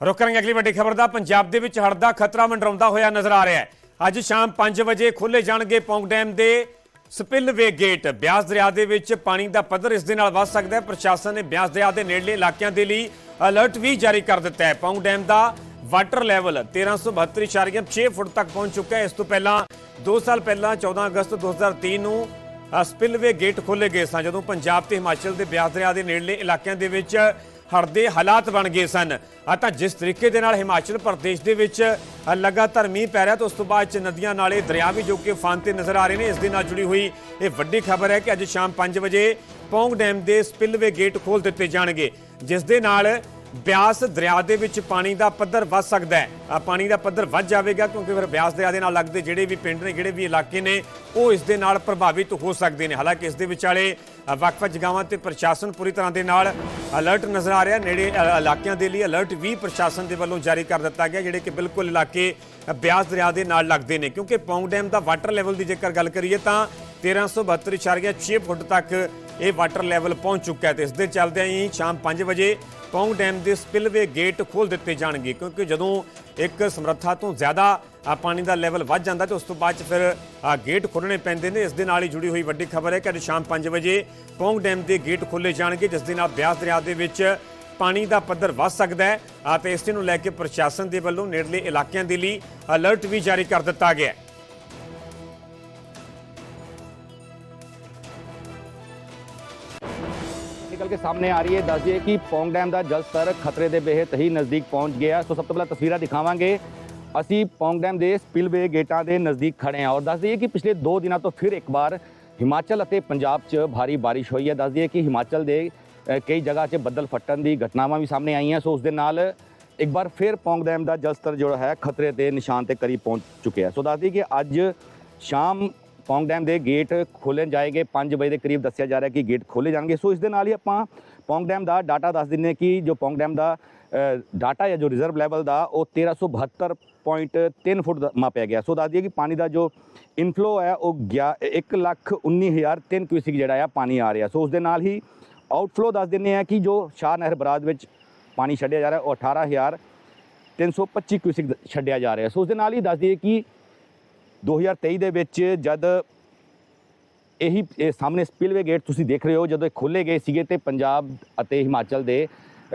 ਰੁਕ ਕਰਾਂਗੇ ਅਗਲੀ ਵੱਡੀ ਖਬਰ ਦਾ। ਪੰਜਾਬ ਦੇ ਵਿੱਚ ਹੜ੍ਹ ਦਾ ਖਤਰਾ ਮੰਡਰਾਉਂਦਾ ਹੋਇਆ ਨਜ਼ਰ ਆ ਰਿਹਾ ਹੈ। ਅੱਜ ਸ਼ਾਮ 5 ਵਜੇ ਖੋਲੇ ਜਾਣਗੇ ਪੌਂਗ ਡੈਮ ਦੇ ਸਪਿਲਵੇ ਗੇਟ। ਬਿਆਸ ਦਰਿਆ ਦੇ ਵਿੱਚ ਪਾਣੀ ਦਾ ਪੱਧਰ ਇਸ ਦੇ ਨਾਲ ਵੱਧ ਸਕਦਾ ਹੈ। ਪ੍ਰਸ਼ਾਸਨ ਨੇ ਬਿਆਸ ਦਰਿਆ ਦੇ ਨੇੜਲੇ ਇਲਾਕਿਆਂ ਦੇ ਲਈ ਅਲਰਟ ਵੀ ਜਾਰੀ ਕਰ ਦਿੱਤਾ ਹੈ। ਪੌਂਗ ਡੈਮ ਦਾ ਵਾਟਰ ਲੈਵਲ 1372.6 ਫੁੱਟ ਤੱਕ ਪਹੁੰਚ ਚੁੱਕਾ ਹੈ। ਇਸ ਤੋਂ ਪਹਿਲਾਂ 2 ਸਾਲ ਪਹਿਲਾਂ 14 ਅਗਸਤ 2023 ਨੂੰ ਸਪਿਲਵੇ ਗੇਟ ਖੋਲੇ ਗਏ ਸਨ ਜਦੋਂ ਪੰਜਾਬ ਤੇ ਹਿਮਾਚਲ ਦੇ ਬਿਆਸ ਦਰਿਆ ਦੇ ਨੇੜਲੇ ਇਲਾਕਿਆਂ ਦੇ ਵਿੱਚ ਹੜਦੇ ਹਾਲਾਤ ਬਣ ਗਏ ਸਨ। ਤਾਂ ਜਿਸ ਤਰੀਕੇ ਦੇ ਨਾਲ ਹਿਮਾਚਲ ਪ੍ਰਦੇਸ਼ ਦੇ ਵਿੱਚ ਲਗਾਤਾਰ ਮੀਂਹ ਪੈ ਰਿਹਾ, ਤਾਂ ਉਸ ਤੋਂ ਬਾਅਦ ਚ ਨਦੀਆਂ ਨਾਲੇ ਦਰਿਆ ਵੀ ਜੋ ਕਿ ਉਫਾਨ ਤੇ ਨਜ਼ਰ ਆ ਰਹੇ ਨੇ, ਇਸ ਦੇ ਨਾਲ ਜੁੜੀ ਹੋਈ ਇਹ ਵੱਡੀ ਖਬਰ ਹੈ ਕਿ ਅੱਜ ਸ਼ਾਮ 5 ਵਜੇ ਪੌਂਗ ਡੈਮ ਦੇ ਸਪਿਲਵੇ ਗੇਟ ਖੋਲ ਦਿੱਤੇ ਜਾਣਗੇ। ਜਿਸ ਦੇ ਨਾਲ ਬਿਆਸ ਦਰਿਆ ਦੇ ਵਿੱਚ ਪਾਣੀ ਦਾ ਪੱਧਰ ਵੱਧ ਸਕਦਾ ਹੈ। ਪਾਣੀ ਦਾ ਪੱਧਰ ਵੱਧ ਜਾਵੇਗਾ ਕਿਉਂਕਿ ਫਿਰ ਬਿਆਸ ਦਰਿਆ ਦੇ ਨਾਲ ਲੱਗਦੇ ਜਿਹੜੇ ਵੀ ਪਿੰਡ ਨੇ, ਜਿਹੜੇ ਵੀ ਇਲਾਕੇ ਨੇ, ਉਹ ਇਸ ਦੇ ਨਾਲ ਪ੍ਰਭਾਵਿਤ ਹੋ ਸਕਦੇ ਨੇ। ਹਾਲਾਂਕਿ ਇਸ ਦੇ ਵਿਚਾਲੇ ਵੱਖ-ਵੱਖ ਜਗ੍ਹਾਵਾਂ ਤੇ ਪ੍ਰਸ਼ਾਸਨ ਪੂਰੀ ਤਰ੍ਹਾਂ ਦੇ ਨਾਲ ਅਲਰਟ ਨਜ਼ਰ ਆ ਰਿਹਾ। ਨੇੜੇ ਇਲਾਕਿਆਂ ਦੇ ਲਈ ਅਲਰਟ ਵੀ ਪ੍ਰਸ਼ਾਸਨ ਦੇ ਵੱਲੋਂ ਜਾਰੀ ਕਰ ਦਿੱਤਾ ਗਿਆ, ਜਿਹੜੇ ਕਿ ਬਿਲਕੁਲ ਇਲਾਕੇ ਬਿਆਸ ਦਰਿਆ ਦੇ ਨਾਲ ਲੱਗਦੇ ਨੇ। ਕਿਉਂਕਿ ਪੌਂਗ ਡੈਮ ਦਾ ਵਾਟਰ ਲੈਵਲ ਦੀ ਜੇਕਰ ਗੱਲ ਕਰੀਏ ਤਾਂ 1372.6 ਫੁੱਟ ਤੱਕ ਇਹ ਵਾਟਰ ਲੈਵਲ ਪਹੁੰਚ ਚੁੱਕਾ ਹੈ ਤੇ ਇਸ ਦੇ ਚੱਲਦਿਆਂ ਹੀ ਸ਼ਾਮ 5 ਵਜੇ ਪੌਂਗ ਡੈਮ ਦੇ ਸਪਿਲਵੇ ਗੇਟ ਖੋਲ ਦਿੱਤੇ ਜਾਣਗੇ, ਕਿਉਂਕਿ ਜਦੋਂ ਇੱਕ ਸਮਰੱਥਾ ਤੋਂ ਜ਼ਿਆਦਾ ਪਾਣੀ ਦਾ ਲੈਵਲ ਵੱਧ ਜਾਂਦਾ ਤੇ ਉਸ ਤੋਂ ਬਾਅਦ ਚ ਫਿਰ ਗੇਟ ਖੋਲਣੇ ਪੈਂਦੇ ਨੇ। ਇਸ ਦੇ ਨਾਲ ਹੀ ਜੁੜੀ ਹੋਈ ਵੱਡੀ ਖਬਰ ਹੈ ਕਿ ਅੱਜ ਸ਼ਾਮ 5 ਵਜੇ ਪੌਂਗ ਡੈਮ ਦੇ ਗੇਟ ਖੋਲੇ ਜਾਣਗੇ, ਜਿਸ ਦੇ ਨਾਲ ਬਿਆਸ ਦਰਿਆ ਦੇ ਵਿੱਚ ਪਾਣੀ ਦਾ ਪੱਧਰ ਵੱਧ ਸਕਦਾ ਹੈ ਆ ਇਸ ਨੂੰ ਲੈ ਕੇ ਪ੍ਰਸ਼ਾਸਨ ਦੇ ਵੱਲੋਂ ਨੇੜਲੇ ਇਲਾਕਿਆਂ ਦੇ ਲਈ ਅਲਰਟ ਵੀ ਜਾਰੀ ਕਰ ਦਿੱਤਾ ਗਿਆ ਹੈ। ਨਿਕਲ ਕੇ ਸਾਹਮਣੇ ਆ ਰਹੀ ਹੈ ਦੱਸ ਦਈਏ ਕਿ ਪੌਂਗ ਡੈਮ ਦਾ ਜਲ ਸਤਰ ਖਤਰੇ ਦੇ ਬੇਹਦ ਹੀ ਨਜ਼ਦੀਕ ਪਹੁੰਚ ਗਿਆ ਸੋ ਸਭ ਤੋਂ ਪਹਿਲਾਂ ਤਸਵੀਰਾਂ ਦਿਖਾਵਾਂਗੇ ਅਸੀਂ ਪੌਂਗ ਡੈਮ ਦੇ ਸਪਿਲਵੇ ਗੇਟਾਂ ਦੇ ਨਜ਼ਦੀਕ ਖੜੇ ਹਾਂ ਔਰ ਦੱਸ ਦਈਏ ਕਿ ਪਿਛਲੇ 2 ਦਿਨਾਂ ਤੋਂ ਫਿਰ ਇੱਕ ਵਾਰ ਹਿਮਾਚਲ ਅਤੇ ਪੰਜਾਬ 'ਚ ਭਾਰੀ ਬਾਰਿਸ਼ ਹੋਈ ਹੈ ਦੱਸ ਦਈਏ ਕਿ ਹਿਮਾਚਲ ਦੇ ਅ, ਕਈ ਜਗ੍ਹਾ 'ਚ ਬੱਦਲ ਫਟਣ ਦੀ ਘਟਨਾਵਾਂ ਵੀ ਸਾਹਮਣੇ ਆਈਆਂ ਸੋ ਉਸ ਦੇ ਨਾਲ ਇੱਕ ਵਾਰ ਫਿਰ ਪੌਂਗ ਡੈਮ ਦਾ ਜਲ ਸਤਰ ਜਿਹੜਾ ਹੈ ਖਤਰੇ ਦੇ ਨਿਸ਼ਾਨ ਤੇ ਕਰੀਬ ਪਹੁੰਚ ਚੁੱਕਿਆ ਸੋ ਦੱਸ ਦਈਏ ਕਿ ਅੱਜ ਸ਼ਾਮ ਪੌਂਗ ਡੈਮ ਦੇ ਗੇਟ ਖੋਲ੍ਹਣ ਜਾਏਗੇ। 5 ਵਜੇ ਦੇ ਕਰੀਬ ਦੱਸਿਆ ਜਾ ਰਿਹਾ ਕਿ ਗੇਟ ਖੋਲੇ ਜਾਣਗੇ। ਸੋ ਇਸ ਦੇ ਨਾਲ ਹੀ ਆਪਾਂ ਪੌਂਗ ਡੈਮ ਦਾ ਡਾਟਾ ਦੱਸ ਦਿੰਦੇ ਹਾਂ ਕਿ ਜੋ ਪੌਂਗ ਡੈਮ ਦਾ ਡਾਟਾ ਹੈ ਜੋ ਰਿਜ਼ਰਵ ਲੈਵਲ ਦਾ, ਉਹ 1372.3 ਫੁੱਟ ਦਾ ਮਾਪਿਆ ਗਿਆ। ਸੋ ਦੱਸ ਦਈਏ ਕਿ ਪਾਣੀ ਦਾ ਜੋ ਇਨਫਲੋ ਹੈ, ਉਹ ਗਿਆ 1 ਲੱਖ 19003 ਕਿਊਸਿਕ ਜਿਹੜਾ ਆ, ਪਾਣੀ ਆ ਰਿਹਾ। ਸੋ ਉਸ ਦੇ ਨਾਲ ਹੀ ਆਊਟਫਲੋ ਦੱਸ ਦਿੰਦੇ ਆ ਕਿ ਜੋ ਸ਼ਾਹ ਨਹਿਰ ਬਰਾਜ ਵਿੱਚ ਪਾਣੀ ਛੱਡਿਆ ਜਾ ਰਿਹਾ, ਉਹ 18325 ਕਿਊਸਿਕ ਛੱਡਿਆ ਜਾ ਰਿਹਾ। ਸੋ ਉਸ ਦੇ ਨਾਲ ਹੀ ਦੱਸ ਦਈਏ ਕਿ 2023 ਦੇ ਵਿੱਚ ਜਦ ਇਹੀ, ਇਹ ਸਾਹਮਣੇ ਸਪਿਲਵੇ ਗੇਟ ਤੁਸੀਂ ਦੇਖ ਰਹੇ ਹੋ, ਜਦੋਂ ਇਹ ਖੋਲੇ ਗਏ ਸੀਗੇ ਤੇ ਪੰਜਾਬ ਅਤੇ ਹਿਮਾਚਲ ਦੇ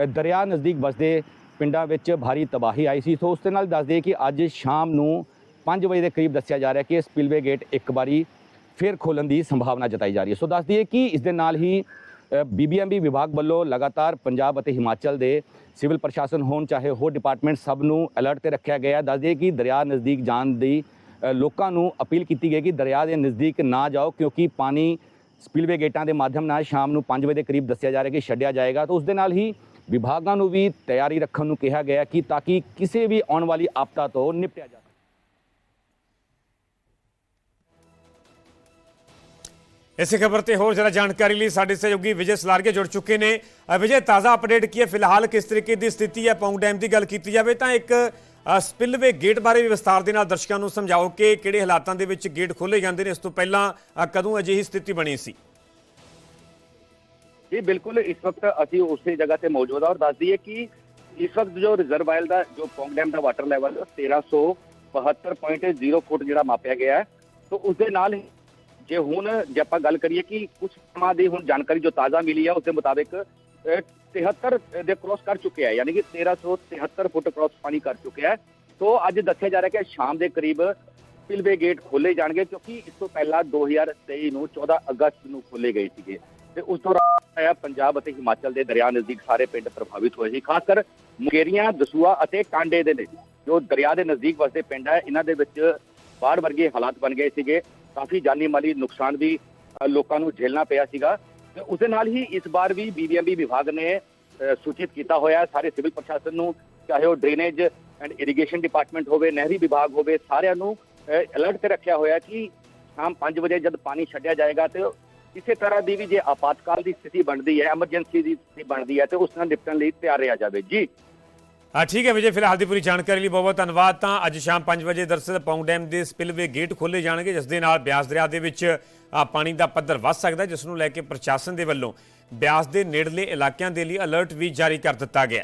ਦਰਿਆ ਨਜ਼ਦੀਕ ਵਸਦੇ ਪਿੰਡਾਂ ਵਿੱਚ ਭਾਰੀ ਤਬਾਹੀ ਆਈ ਸੀ। ਸੋ ਉਸ ਦੇ ਨਾਲ ਦੱਸ ਦਈਏ ਕਿ ਅੱਜ ਸ਼ਾਮ ਨੂੰ 5 ਵਜੇ ਦੇ ਕਰੀਬ ਦੱਸਿਆ ਜਾ ਰਿਹਾ ਕਿ ਸਪਿਲਵੇ ਗੇਟ ਇੱਕ ਵਾਰੀ ਫਿਰ ਖੋਲਣ ਦੀ ਸੰਭਾਵਨਾ ਜਤਾਈ ਜਾ ਰਹੀ ਹੈ। ਸੋ ਦੱਸ ਦਈਏ ਕਿ ਇਸ ਦੇ ਨਾਲ ਹੀ ਬੀਬੀਐਮਬੀ ਵਿਭਾਗ ਵੱਲੋਂ ਲਗਾਤਾਰ ਪੰਜਾਬ ਅਤੇ ਹਿਮਾਚਲ ਦੇ ਸਿਵਲ ਪ੍ਰਸ਼ਾਸਨ ਹੋਣ ਚਾਹੇ ਹੋਰ ਡਿਪਾਰਟਮੈਂਟ ਸਭ ਨੂੰ ਅਲਰਟ ਤੇ ਰੱਖਿਆ ਗਿਆ ਹੈ। ਦੱਸ ਦਈਏ ਕਿ ਦਰਿਆ ਨਜ਼ਦੀਕ ਜਾਣ ਦੀ ਲੋਕਾਂ ਨੂੰ ਅਪੀਲ ਕੀਤੀ ਗਈ ਕਿ ਦਰਿਆ ਦੇ ਨਜ਼ਦੀਕ ਨਾ ਜਾਓ, ਕਿਉਂਕਿ ਪਾਣੀ ਸਪਿਲਵੇ ਗੇਟਾਂ ਦੇ ਮਾਧਿਅਮ ਨਾਲ ਸ਼ਾਮ ਨੂੰ 5 ਵਜੇ ਦੇ ਕਰੀਬ ਦੱਸਿਆ ਜਾ ਰਿਹਾ ਕਿ ਛੱਡਿਆ ਜਾਏਗਾ। ਤਾਂ ਉਸ ਦੇ ਨਾਲ ਹੀ ਵਿਭਾਗਾਂ ਨੂੰ ਵੀ ਤਿਆਰੀ ਰੱਖਣ ਨੂੰ ਕਿਹਾ ਗਿਆ ਕਿ ਤਾਂ ਕਿ ਕਿਸੇ ਵੀ ਆਉਣ ਵਾਲੀ ਆਪਦਾ ਤੋਂ ਨਿਪਟਿਆ ਜਾ ਸਕੇ। ਇਸੇ ਖਬਰ ਤੇ ਹੋਰ ਜਰਾ ਜਾਣਕਾਰੀ ਲਈ ਸਾਡੇ ਸਹਿਯੋਗੀ ਵਿਜੇ ਸਲਾਰਗੇ ਜੁੜ ਚੁੱਕੇ ਨੇ। ਵਿਜੇ, ਤਾਜ਼ਾ ਅਪਡੇਟ ਕੀ ਹੈ? ਫਿਲਹਾਲ ਕਿਸ ਤਰੀਕੇ ਦੀ ਸਥਿਤੀ ਹੈ? ਪੌਂਗ ਡੈਮ ਦੀ ਗੱਲ ਕੀਤੀ ਜਾਵੇ ਤਾਂ ਇੱਕ ਸਪਿਲਵੇ ਗੇਟ ਬਾਰੇ ਵੀ ਵਿਸਤਾਰ ਦੇ ਨਾਲ ਦਰਸ਼ਕਾਂ ਨੂੰ ਸਮਝਾਓ ਕਿ ਕਿਹੜੇ ਹਾਲਾਤਾਂ ਦੇ ਵਿੱਚ ਗੇਟ ਖੋਲੇ ਜਾਂਦੇ ਨੇ, ਇਸ ਤੋਂ ਪਹਿਲਾਂ ਕਦੋਂ ਅਜਿਹੀ ਸਥਿਤੀ ਬਣੀ ਸੀ? ਜੀ, ਬਿਲਕੁਲ, ਇਸ ਵਕਤ ਅਸੀਂ ਉਸੇ ਜਗ੍ਹਾ ਤੇ ਮੌਜੂਦ ਹਾਂ ਔਰ ਦੱਸ ਦਈਏ ਕਿ ਇਸ ਵਕਤ ਜੋ ਰਿਜ਼ਰਵਾਇਰ ਦਾ, ਜੋ ਪੌਂਗ ਡੈਮ ਦਾ ਵਾਟਰ ਲੈਵਲ 1372.0 ਫੁੱਟ ਜਿਹੜਾ ਮਾਪਿਆ ਗਿਆ ਹੈ, ਤੋਂ ਉਸ ਦੇ ਨਾਲ ਜੇ ਹੁਣ ਜੇ ਆਪਾਂ ਗੱਲ ਕਰੀਏ ਕਿ ਕੁਝ ਸਮਾਂ ਦੀ ਹੁਣ ਜਾਣਕਾਰੀ ਜੋ ਤਾਜ਼ਾ ਮਿਲੀ ਹੈ, ਉਸ ਦੇ ਮੁਤਾਬਿਕ 73 ਦੇ ਕ੍ਰੋਸ ਕਰ ਚੁੱਕਿਆ ਹੈ, ਯਾਨੀ ਕਿ 1373 ਫੁੱਟ ਕ੍ਰੋਸ ਪਾਣੀ ਕਰ ਚੁੱਕਿਆ ਹੈ। ਤੋਂ ਅੱਜ ਦੱਸਿਆ ਜਾ ਰਿਹਾ ਕਿ ਸ਼ਾਮ ਦੇ ਕਰੀਬ ਪਿਲਵੇ ਗੇਟ ਖੋਲੇ ਜਾਣਗੇ, ਕਿਉਂਕਿ ਇਸ ਤੋਂ ਪਹਿਲਾਂ 2023 ਨੂੰ 14 ਅਗਸਤ ਨੂੰ ਖੋਲੇ ਗਏ ਸੀਗੇ। ਤੇ ਉਸ ਦੌਰਾਨ ਪੰਜਾਬ ਅਤੇ ਹਿਮਾਚਲ ਦੇ ਦਰਿਆ ਨਜ਼ਦੀਕ ਸਾਰੇ ਪਿੰਡ ਪ੍ਰਭਾਵਿਤ ਹੋਏ ਸੀ, ਖਾਸ ਕਰ ਮੁਕੇਰੀਆਂ ਦਸੂਆ ਅਤੇ ਕਾਂਡੇ ਦੇ ਨੇ ਜੋ ਦਰਿਆ ਦੇ ਨਜ਼ਦੀਕ ਵਸਦੇ ਪਿੰਡ ਹੈ, ਇਹਨਾਂ ਦੇ ਵਿੱਚ ਬਾੜ ਵਰਗੇ ਹਾਲਾਤ ਬਣ ਗਏ ਸੀਗੇ। ਕਾਫੀ ਜਾਨੀ ਮਾਲੀ ਨੁਕਸਾਨ ਵੀ ਲੋਕਾਂ ਨੂੰ ਝੇਲਣਾ ਪਿਆ ਸੀਗਾ। ਤੇ ਉਸ ਦੇ ਨਾਲ ਹੀ ਇਸ ਵਾਰ ਵੀ ਬੀਬੀਐਮਬੀ ਵਿਭਾਗ ਨੇ ਸੂਚਿਤ ਕੀਤਾ ਹੋਇਆ ਸਾਰੇ ਸਿਵਲ ਪ੍ਰਸ਼ਾਸਨ ਨੂੰ, ਚਾਹੇ ਉਹ ਡਰੇਨੇਜ ਐਂਡ ਇਰੀਗੇਸ਼ਨ ਡਿਪਾਰਟਮੈਂਟ ਹੋਵੇ, ਨਹਿਰੀ ਵਿਭਾਗ ਹੋਵੇ, ਸਾਰਿਆਂ ਨੂੰ ਅਲਰਟ ਤੇ ਰੱਖਿਆ ਹੋਇਆ ਕਿ ਸ਼ਾਮ 5 ਵਜੇ ਜਦ ਪਾਣੀ ਛੱਡਿਆ ਜਾਏਗਾ ਤੇ ਕਿਸੇ ਤਰ੍ਹਾਂ ਦੀ ਵੀ ਜੇ ਆਪਾਤਕਾਲ ਦੀ ਸਥਿਤੀ ਬਣਦੀ ਹੈ, ਐਮਰਜੈਂਸੀ ਦੀ ਸਥਿਤੀ ਬਣਦੀ ਹੈ, ਤੇ ਉਸ ਨਾਲ ਨਿਪਟਣ ਲਈ ਤਿਆਰ ਰਿਹਾ ਜਾਵੇ। ਜੀ। ਹਾਂ, ਠੀਕ ਹੈ ਵਿਜੇ, ਫਿਲਹਾਲ ਦੀ ਪੂਰੀ ਜਾਣਕਾਰੀ ਲਈ ਬਹੁਤ ਬਹੁਤ ਧੰਨਵਾਦ। ਤਾਂ ਅੱਜ ਸ਼ਾਮ 5 ਵਜੇ ਦਰਸਲ ਪੌਂਗ ਡੈਮ ਦੇ ਸਪਿਲਵੇ ਗੇਟ ਖੋਲੇ ਜਾਣਗੇ, ਜਿਸ ਦੇ ਨਾਲ ਬਿਆਸ ਦਰਿਆ ਦੇ ਵਿੱਚ ਪਾਣੀ ਦਾ ਪੱਧਰ ਵੱਧ ਸਕਦਾ, ਜਿਸ ਨੂੰ ਲੈ ਕੇ ਪ੍ਰਸ਼ਾਸਨ ਦੇ ਵੱਲੋਂ ਬਿਆਸ ਦੇ ਨੇੜਲੇ ਇਲਾਕਿਆਂ ਦੇ ਲਈ ਅਲਰਟ ਵੀ ਜਾਰੀ ਕਰ ਦਿੱਤਾ ਗਿਆ।